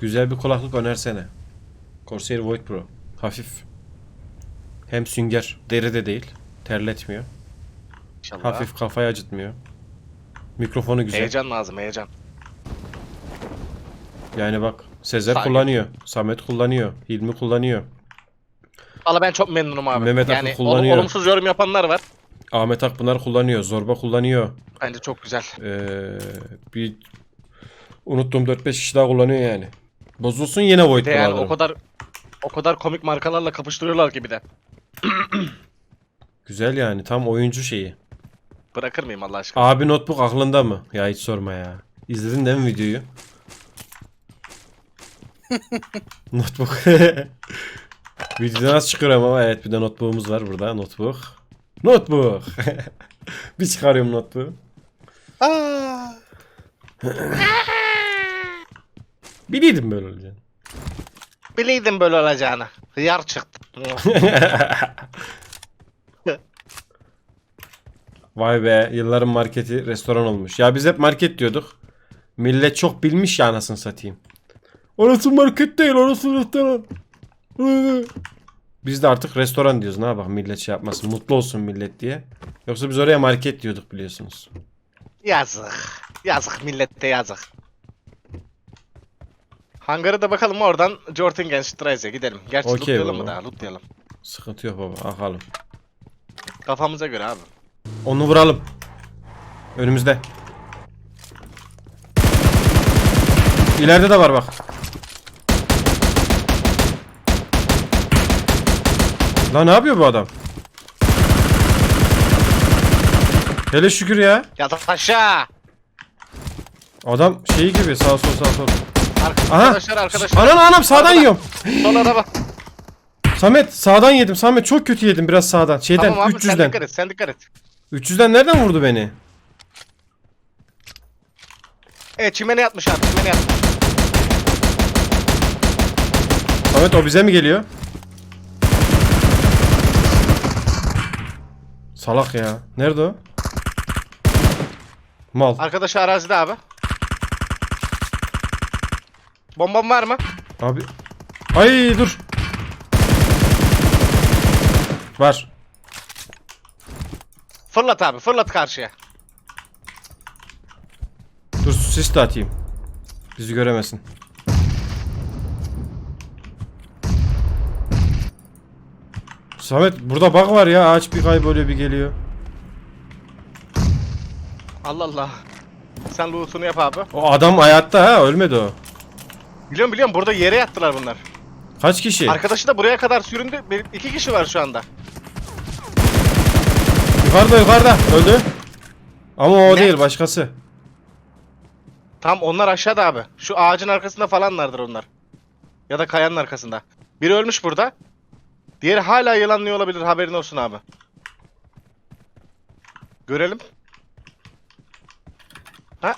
Güzel bir kulaklık önersene. Corsair Void Pro. Hafif. Hem sünger. Deri de değil. Terletmiyor. İnşallah. Hafif kafayı acıtmıyor. Mikrofonu güzel. Heyecan lazım heyecan. Yani bak Sezer Saygı. kullanıyor. Samet kullanıyor. Hilmi kullanıyor. Valla ben çok memnunum abi. Mehmet Akın yani kullanıyor. ol- olumsuz yorum yapanlar var. Ahmet Akpınar kullanıyor. Zorba kullanıyor. Bence çok güzel. Ee, bir unuttuğum 4-5 kişi daha kullanıyor yani. Bozulsun yine Void Bir de yani o kadar o kadar komik markalarla kapıştırıyorlar gibi de. Güzel yani tam oyuncu şeyi. Bırakır mıyım Allah aşkına? Abi notebook aklında mı? Ya hiç sorma ya. İzledin değil mi videoyu? notebook. Videoda nasıl çıkıyor ama evet bir de notebook'umuz var burada notebook. Notebook. bir çıkarıyorum notebook. Biliyordum böyle olacağını. Biliydim böyle olacağını. Hıyar çıktı. Vay be yılların marketi restoran olmuş. Ya biz hep market diyorduk. Millet çok bilmiş ya anasını satayım. Orası market değil orası restoran. Biz de artık restoran diyoruz. Ne yapalım millet şey yapmasın. Mutlu olsun millet diye. Yoksa biz oraya market diyorduk biliyorsunuz. yazık. Yazık millette yazık. Hangarı da bakalım oradan Jortingen Streis'e gidelim. Gerçi Okey lootlayalım mı baba. daha? Lootlayalım. Sıkıntı yok baba. Akalım. Kafamıza göre abi. Onu vuralım. Önümüzde. İleride de var bak. Lan ne yapıyor bu adam? Hele şükür ya. Yat aşağı. Adam şeyi gibi sağ sol sağ sol. Aha. Arkadaşlar arkadaşlar. Anam anam sağdan Arada. yiyorum. Sol araba. Samet sağdan yedim. Samet çok kötü yedim biraz sağdan. Şeyden Tamam abi sen 300'den. dikkat et sen dikkat et. 300'den nereden vurdu beni? Evet çimene yatmış abi çimene yatmış. Samet o bize mi geliyor? Salak ya. Nerede o? Mal. Arkadaşı arazide abi. Bombam var mı? Abi. Ay dur. Var. Fırlat abi fırlat karşıya. Dur sis de atayım. Bizi göremesin. Samet burada bug var ya. Ağaç bir kayboluyor bir geliyor. Allah Allah. Sen loot'unu yap abi. O adam hayatta ha. Ölmedi o. Biliyorum biliyorum burada yere yattılar bunlar. Kaç kişi? Arkadaşı da buraya kadar süründü. Bir, iki kişi var şu anda. Yukarıda yukarıda. Öldü. Ama o Ne? değil başkası. Tam onlar aşağıda abi. Şu ağacın arkasında falanlardır onlar. Ya da kayanın arkasında. Biri ölmüş burada. Diğeri hala yılanlıyor olabilir haberin olsun abi. Görelim.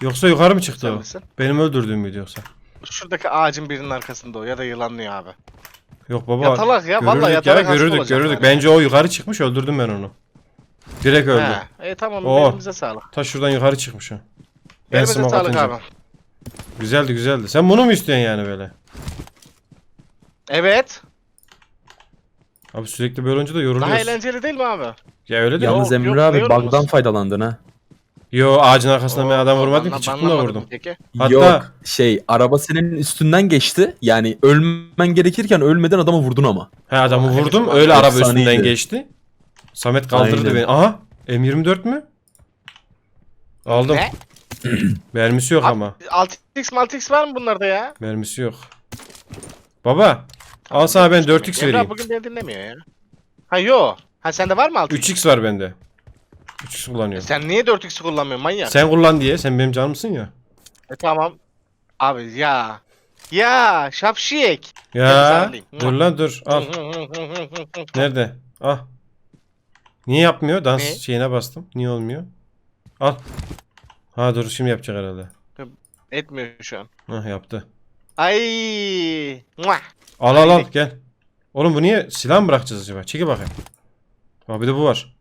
Yoksa yukarı mı çıktı Sen o? misin? Benim öldürdüğüm müydü yoksa? Şuradaki ağacın birinin arkasında o ya da yılanlıyor abi. Yok baba. Yatalak ya, vallahi görürdük yatalak ya, görürdük görürdük. yani. Bence o yukarı çıkmış öldürdüm ben onu. Direkt öldü. He. E tamam Oo. elimize sağlık. Ta şuradan yukarı çıkmış o. Ben Elimize smoke sağlık atınca. abi. Güzeldi güzeldi. Sen bunu mu istiyorsun yani böyle? Evet. Abi sürekli böyle da Daha yoruluyoruz. eğlenceli değil mi abi? Ya öyle de. Yok, Yalnız Emre yok, abi bug'dan faydalandın ha. Yo ağacın arkasında ben adam vurmadım ki çıktım da vurdum. Peki. Hatta- Yok şey araba senin üstünden geçti. Yani ölmen gerekirken ölmeden adamı vurdun ama. He adamı Aa, vurdum öyle araba Efsaneydi. üstünden geçti. Samet kaldırdı Aynen. beni. Aha M24 mü? Aldım. Ne? Mermisi yok ama. 6x Maltix var mı bunlarda ya? Mermisi yok. Baba al sana ben 4x Emrah vereyim. bugün beni dinlemiyor ya. Ha yo. Ha sende var mı 6x? 3x var bende. 3x kullanıyorum. Sen niye 4x kullanmıyorsun manyak? Sen kullan diye. Sen benim canımsın ya. E, tamam. Abi ya. Ya şapşik. Ya dur lan dur. Al. Nerede? Al. Niye yapmıyor? Dans Ne? şeyine bastım. Niye olmuyor? Al. Ha dur şimdi yapacak herhalde. Etmiyor şu an. Hah yaptı. Ay. Muah. Al al al gel. Oğlum bu niye silah mı bırakacağız acaba? Çekil bakayım. Bak bir de bu var.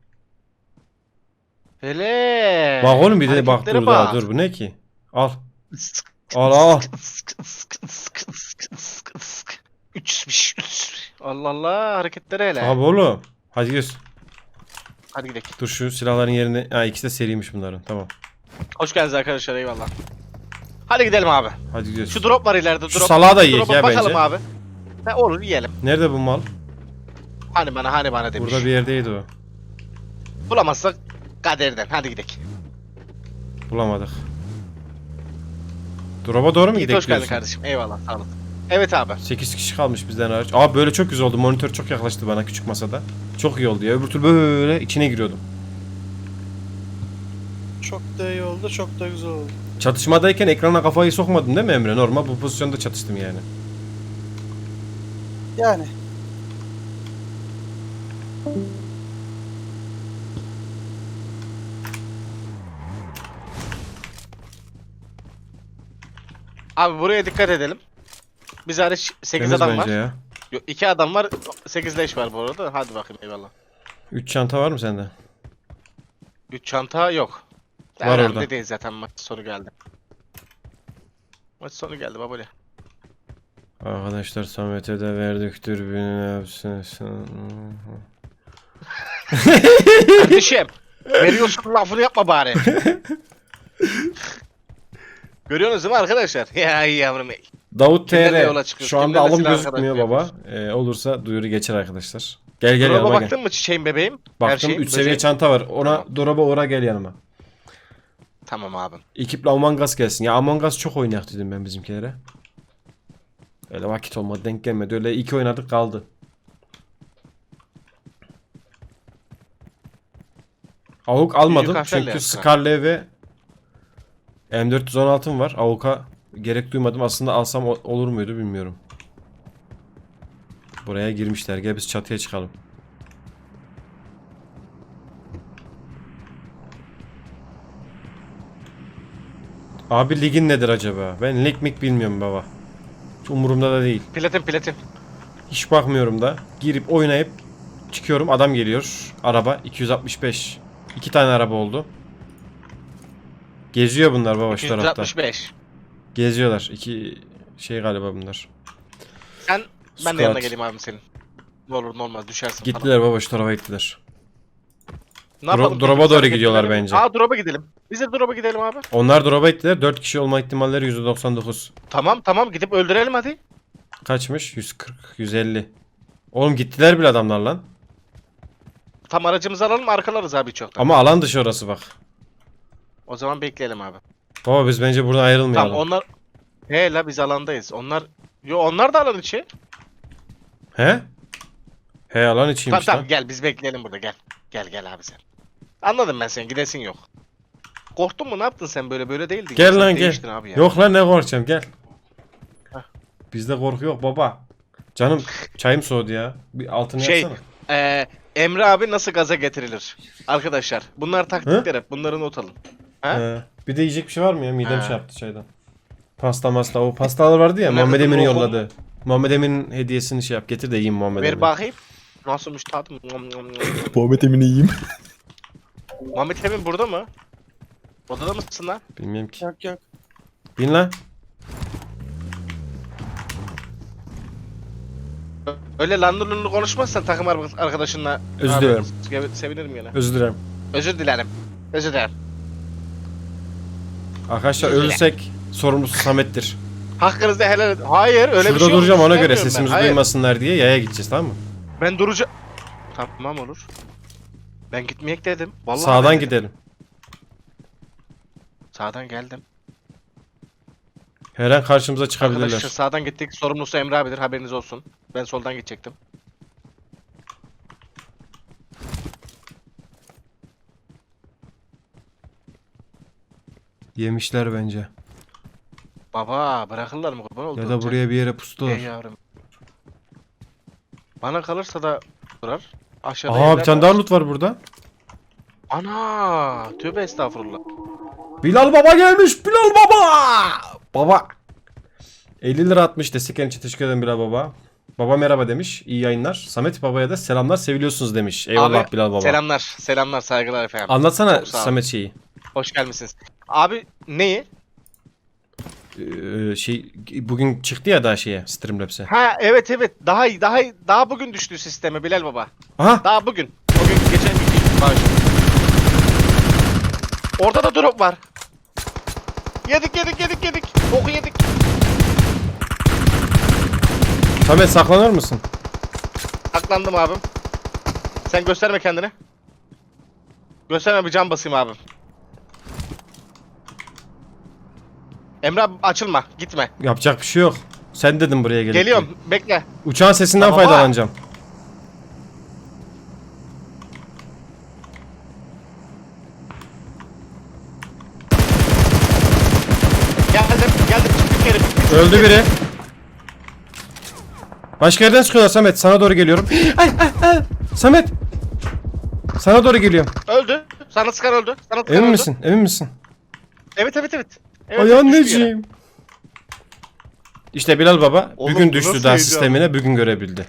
Hele. Bak oğlum bir de bak dur daha dur bu ne ki? Al. Al, al. Allah Allah hareketlere hele. Abi oğlum. Hadi göz. Hadi gidelim. Dur şu silahların yerini. Ha ikisi de seriymiş bunların. Tamam. Hoş geldiniz arkadaşlar eyvallah. Hadi gidelim abi. Hadi gidiyoruz. Şu drop var ileride drop. Şu salağı da yiyek ya bakalım bence. abi. Ha, olur yiyelim. Nerede bu mal? Hani bana hani bana demiş. Burada bir yerdeydi o. Bulamazsak kaderden. Hadi gidelim. Bulamadık. Drop'a doğru mu İyi gidelim hoş geldin diyorsun? kardeşim. Eyvallah sağ olun. Evet abi. 8 kişi kalmış bizden hariç. Abi böyle çok güzel oldu. Monitör çok yaklaştı bana küçük masada. Çok iyi oldu ya. Öbür türlü böyle içine giriyordum. Çok da iyi oldu, çok da güzel oldu. Çatışmadayken ekrana kafayı sokmadın değil mi Emre? Normal bu pozisyonda çatıştım yani. Yani. Abi buraya dikkat edelim. Biz hariç 8 Temiz adam bence var. ya. Yok 2 adam var. 8 leş var bu arada. Hadi bakayım eyvallah. 3 çanta var mı sende? 3 çanta yok. Var Önemli orada. değil zaten maç sonu geldi. Maç sonu geldi babali. Arkadaşlar Samet'e de verdik dürbünün hepsini. Kardeşim. veriyorsun lafını yapma bari. Görüyorsunuz değil mi arkadaşlar? Ya yavrum. ey. Davut Kimlerle TR. çıkıyoruz? Şu anda Kimlerle alım silah gözükmüyor baba. arkadaşlar Ee, olursa duyuru geçer arkadaşlar. Gel gel Drop'a yanıma gel. baktın mı çiçeğim bebeğim? Her Baktım şeyim, 3 seviye böceğim. çanta var. Ona drop'a uğra gel yanıma. Tamam abi. Ekiple Among Us gelsin. Ya Among Us çok oynayak dedim ben bizimkilere. Öyle vakit olmadı denk gelmedi. Öyle iki oynadık kaldı. Avuk almadım kahveyle çünkü yaptı. Scarlet ve M416'm var. Avuk'a gerek duymadım. Aslında alsam olur muydu bilmiyorum. Buraya girmişler. Gel biz çatıya çıkalım. Abi ligin nedir acaba? Ben lig mik bilmiyorum baba. Hiç umurumda da değil. Platin platin. Hiç bakmıyorum da. Girip oynayıp çıkıyorum. Adam geliyor. Araba 265. İki tane araba oldu. Geziyor bunlar baba şu tarafta. 265. Geziyorlar. İki şey galiba bunlar. Sen ben de yanına geleyim abim senin. Ne olur ne olmaz düşersin falan. Gittiler baba şu tarafa gittiler. Ne yapalım? drop'a doğru gidiyorlar bence. Aa drop'a gidelim. Biz de drop'a gidelim abi. Onlar drop'a gittiler. 4 kişi olma ihtimalleri %99. Tamam tamam gidip öldürelim hadi. Kaçmış? 140, 150. Oğlum gittiler bile adamlar lan. Tam aracımızı alalım arkalarız abi çoktan. Ama alan dışı orası bak. O zaman bekleyelim abi. Baba biz bence buradan ayrılmayalım. Tamam onlar... He la biz alandayız. Onlar... Yo onlar da alan içi. He? He alan Tamam içiymiş tamam lan. gel biz bekleyelim burada gel. Gel gel abi sen. Anladım ben seni gidesin yok. Korktun mu ne yaptın sen böyle böyle değildin. Gel lan gel. değiştin Abi ya. Yok lan ne korkacağım gel. Heh. Bizde korku yok baba. Canım çayım soğudu ya. Bir altını Şey, yaksana. Ee, Emre abi nasıl gaza getirilir? Arkadaşlar bunlar taktikler hep bunları not alın. Ha? He. Bir de yiyecek bir şey var mı ya? Midem Ha. şey yaptı çaydan. Pasta masta o pastalar vardı ya Bunlar Muhammed Emin'in lokum. yolladı. Muhammed Emin'in hediyesini şey yap getir de yiyeyim Muhammed Ver Emin. bakayım. Nasılmış tadım? Nom, nom, nom. Muhammed Emin'i yiyeyim. Muhammed Emin burada mı? Odada mısın lan? Bilmiyorum ki. Yok yok. Bin lan. Öyle lanlı lunlu konuşmazsan takım ar- arkadaşınla. Özür Abi, sev- Sevinirim yine. Özür dilerim. Özür dilerim. Özür dilerim. Arkadaşlar ölürsek sorumlusu Samet'tir. Hakkınızda helal edin. Hayır öyle bir Şurada şey yok. duracağım ona göre İstemiyorum ben. sesimizi Hayır. duymasınlar diye yaya gideceğiz tamam mı? Ben duracağım. Tamam olur. Ben gitmeyek dedim. Vallahi Sağdan dedim. gidelim. Sağdan geldim. Her an karşımıza çıkabilirler. Arkadaşlar sağdan gittik. Sorumlusu Emre abidir haberiniz olsun. Ben soldan gidecektim. Yemişler bence. Baba bırakırlar mı kurban oldu? Ya da buraya bir yere pustular. Ey yavrum. Bana kalırsa da durar. Aşağıda Aa bir tane daha loot var burada. Ana! Tövbe estağfurullah. Bilal Baba gelmiş. Bilal Baba. Baba. 50 lira atmış destek için teşekkür ederim Bilal Baba. Baba merhaba demiş. İyi yayınlar. Samet Baba'ya da selamlar seviliyorsunuz demiş. Eyvallah Abi, Bilal Baba. Selamlar. Selamlar saygılar efendim. Anlatsana. Samet şeyi. Hoş gelmişsiniz. Abi neyi? Ee, şey bugün çıktı ya daha şeye Streamlabs'e. Ha evet evet. Daha iyi daha iyi. Daha bugün düştü sisteme Bilal baba. Aha Daha bugün. Bugün geçen gün değil. Orada da drop var. Yedik yedik yedik yedik. Oku yedik. Samet saklanır mısın? Saklandım abim. Sen gösterme kendini. Gösterme bir can basayım abim. Emre abi açılma. Gitme. Yapacak bir şey yok. Sen dedin buraya gelip. Geliyorum. Bekle. Uçağın sesinden Tamam, faydalanacağım. Geldim. Geldim. Çıktık geri. Öldü biri. Başka yerden çıkıyorlar Samet. Sana doğru geliyorum. Ay ay ay. Samet. Sana doğru geliyorum. Öldü. Sana sıkan öldü. Sana sıkan Emin öldü. misin? Emin misin? Evet evet evet. Evet Ay anneciğim. İşte Bilal Baba Oğlum, bugün bu düştü nasıl daha heyecan? sistemine bugün görebildi.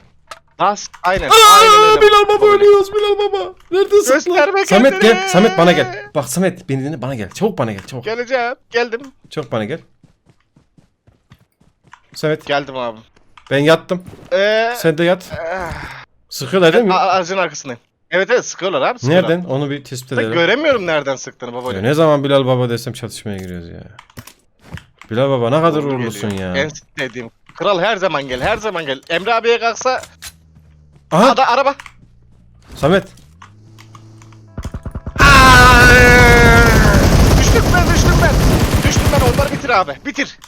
Bas. Aynen. Aa, aynen öyle. Bilal Baba ölüyoruz Bilal Baba. Neredesin Gösterme lan? Samet kendini. gel. Samet bana gel. Bak Samet beni dinle bana gel. Çabuk bana gel. Çabuk. Geleceğim. Geldim. Çabuk bana gel. Samet Geldim abi. ben yattım. Eee. Sen de yat. eh, Sıkıyorlar değil mi? Ağacın arkasındayım. Evet evet sıkıyorlar abi. Sıkıyorlar. Nereden? Onu bir tespit Ben edelim. göremiyorum nereden sıktığını Ya babacığım. ne zaman Bilal Baba desem çatışmaya giriyoruz ya. Bilal Baba ne kadar uğurlusun ya. En sevdiğim. Kral her zaman gel, her zaman gel. Emre abiye kalksa Aha ada araba. Samet. Düştüm ben, düştüm ben. Düştüm ben, onları bitir abi. Bitir.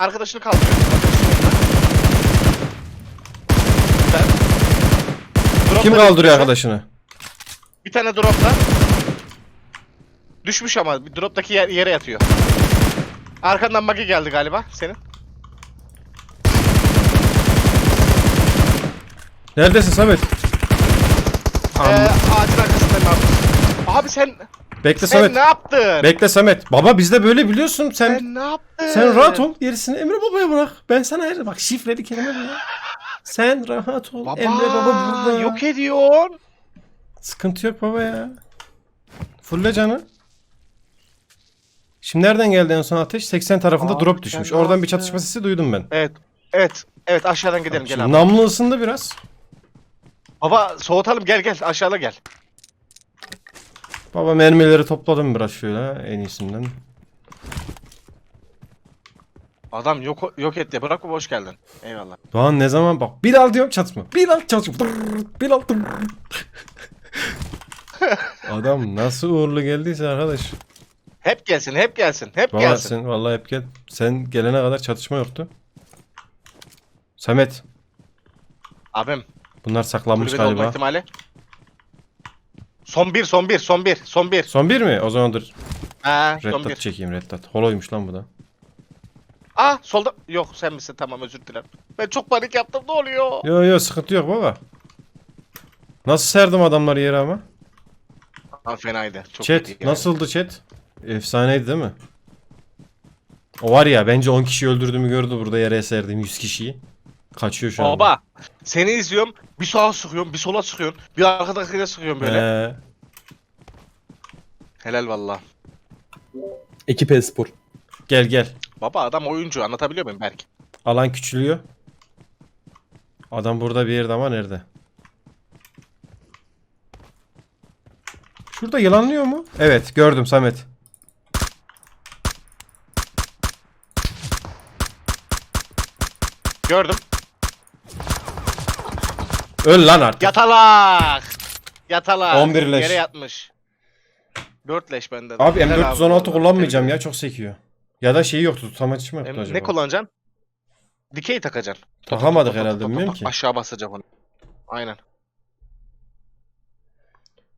Arkadaşını kaldırıyor. Kim kaldırıyor arkadaşını? Bir tane dropta. Düşmüş ama bir droptaki yer- yere yatıyor. Arkandan magi geldi galiba senin. Neredesin Samet? Ee, ağacın arkasındayım abi. Abi sen Bekle sen Samet. ne yaptın? Bekle Samet. Baba bizde böyle biliyorsun sen. Sen ne yaptın? Sen rahat ol. Gerisini Emre Baba'ya bırak. Ben sana her bak şifreli kelime bu ya. Sen rahat ol. Baba, Emre Baba burada. yok ediyorsun. Sıkıntı yok baba ya. Fulle canı. Şimdi nereden geldi en son ateş? 80 tarafında Abi drop düşmüş. Oradan bir çatışma sesi duydum ben. Evet. Evet. Evet aşağıdan gidelim gel Şimdi abi. namlu ısındı biraz. Baba soğutalım gel gel aşağıda gel. Baba mermileri topladım biraz şöyle en iyisinden. Adam yok yok etti. Bırak bu hoş geldin. Eyvallah. Doğan ne zaman bak Bilal diyorum çatışma. Bilal çatışma. Dırr, Bilal dırr. Adam nasıl uğurlu geldiyse arkadaş. Hep gelsin, hep gelsin, hep Baba gelsin. sen vallahi hep gel. Sen gelene kadar çatışma yoktu. Samet Abim, bunlar saklanmış kulübede olma galiba. ihtimali. Son bir, son bir, son bir, son bir. Son bir mi? O zaman dur. Ha, Red son dot bir. çekeyim red dot. Holoymuş lan bu da. Aa, solda. Yok, sen misin? Tamam, özür dilerim. Ben çok panik yaptım. Ne oluyor? Yo yo sıkıntı yok baba. Nasıl serdim adamları yere ama? Aa, fenaydı. Çok chat iyiydi yani. nasıldı chat? Efsaneydi değil mi? O var ya bence 10 kişi öldürdüğümü gördü burada yere serdim 100 kişiyi. Kaçıyor şu an. Baba, seni izliyorum. Bir sağa sıkıyorum, bir sola sıkıyorsun. Bir arkadakine sıkıyorum böyle. Ee, Helal valla. Ekip espor. gel gel. Baba adam oyuncu anlatabiliyor muyum Berk? Alan küçülüyor. Adam burada bir yerde ama nerede? Şurada yılanlıyor mu? Evet gördüm Samet. Gördüm. Öl lan artık. Yatalak. Yatalak. 11 leş. Yere yatmış. 4 leş bende. de. Abi Helal M416 vallahi. kullanmayacağım ya çok sekiyor. Ya da şeyi yoktu tutamaç mı yoktu acaba? Ne kullanacaksın? Dikey takacaksın. Takamadık herhalde bilmiyorum ki. Aşağı basacağım onu. Aynen.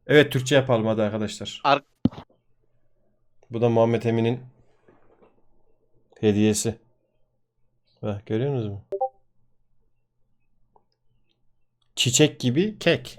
Evet Türkçe yapalım hadi arkadaşlar. Ar- Bu da Muhammed Emin'in hediyesi. Bak görüyor musunuz mu? Çiçek gibi kek.